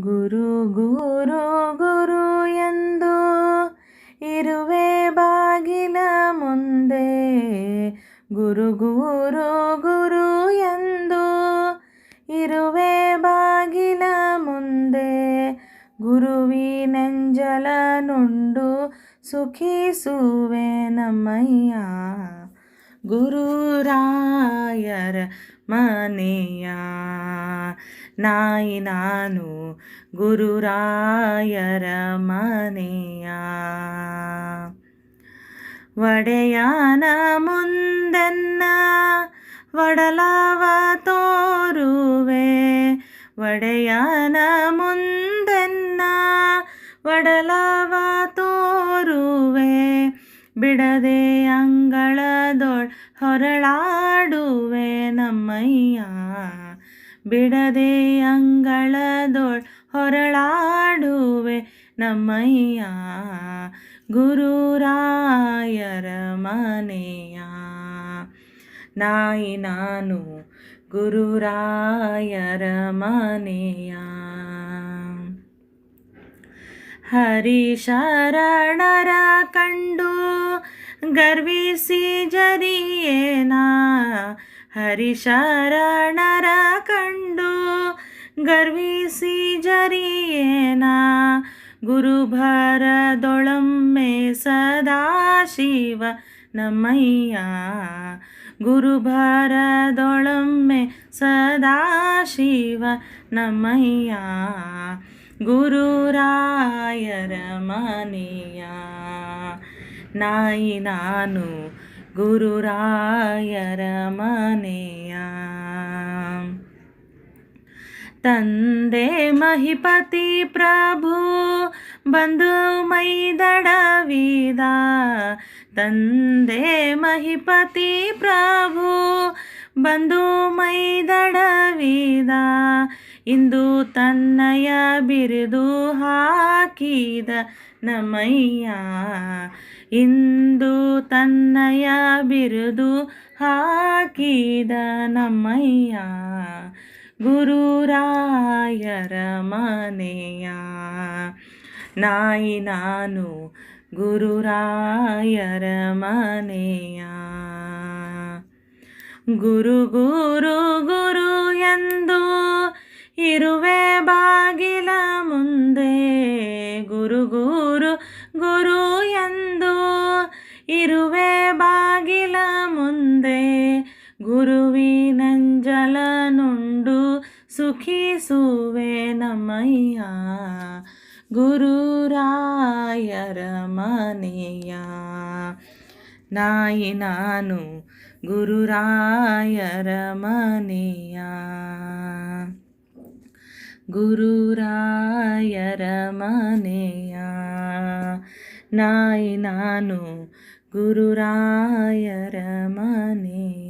ಗುರು ಗುರು ಗುರು ಎಂದು ಇರುವೆ ಬಾಗಿಲ ಮುಂದೆ. ಗುರು ಗುರು ಗುರು ಎಂದು ಇರುವೆ ಬಾಗಿಲ ಮುಂದೆ. ಗುರುವಿನೆಂಜಲ ನುಂಡು ಸುಖಿಸುವೆ ನಮ್ಮಯ್ಯ. ಗುರುರಾಯರ ಮನೆಯ ನಾಯಿ ನಾನು ಗುರುರಾಯರ ಮನೆಯ ಒಡೆಯನ ಮುಂದೆನ್ನ ಒಡಲವ ತೋರುವೆ. ಒಡೆಯನ ಮುಂದೆನ್ನ ಒಡಲವ ತೋರುವೆ. ಬಿಡದೆ ಅಂಗಳದೊಳ್ ಹೊರಳಾಡುವೆ ನಮ್ಮಯ್ಯ. ಬಿಡದೆ ಅಂಗಳದೊಳ್ ಹೊರಳಾಡುವೆ ನಮ್ಮಯ್ಯ. ಗುರುರಾಯರ ಮನೆಯ ನಾಯಿ ನಾನು, ಗುರುರಾಯರ ಮನೆಯ. ಹರಿಶರಣರ ಕಂಡು ಗರ್ವಿಸಿ ಜರಿಯೇನಾ ಹರಿಶರಣರ ಕಂಡು ಗರ್ವಿಸಿ ಜರಿಯೇನ ಗುರುಭರದೊಳಮ್ಮೆ ಸದಾಶಿವ ನಮ್ಮಯ್ಯ ಗುರುಭರದೊಳಮ್ಮೆ ಸದಾಶಿವ ನಮ್ಮಯ್ಯ ಗುರುರಾಯರ ಮನೆಯ ನಾಯಿ ನಾನು ಗುರುರಾಯರ ಮನೆಯ ತಂದೆ ಮಹಿಪತಿ ಪ್ರಭು ಬಂದು ಮೈದಡವಿದ ತಂದೆ ಮಹಿಪತಿ ಪ್ರಭು ಬಂದು ಮೈದಡವಿದ ಇಂದು ತನ್ನಯ ಬಿರಿದು ಹಾಕಿದ ನಮಯ್ಯ. ಇಂದು ತನ್ನಯ ಬಿರುದು ಹಾಕಿದ ನಮ್ಮಯ್ಯ ಗುರುರಾಯರ ಮನೆಯ ನಾಯಿ ನಾನು ಗುರುರಾಯರ ಮನೆಯ. ಗುರು ಗುರು ಗುರು ಎಂದು ಇರುವೆ ಬಾಗಿಲ ಮುಂದೆ ಗುರು ಗುರು ಗುರು ಎಂದು ಇರುವೆ ಬಾಗಿಲ ಮುಂದೆ ಗುರುವಿನಂಜಲ ನುಂಡು ಸುಖಿಸುವೆ ನಮ್ಮಯ್ಯ ಗುರುರಾಯರ ಮನೆಯ. ನಾಯಿ ನಾನು ಗುರುರಾಯರ ಮನೆಯ. ಗುರುರಾಯರ ಮನೆಯ. ನಾಯಿ ನಾನು ಗುರುರಾಯರ ಮನೆಯ.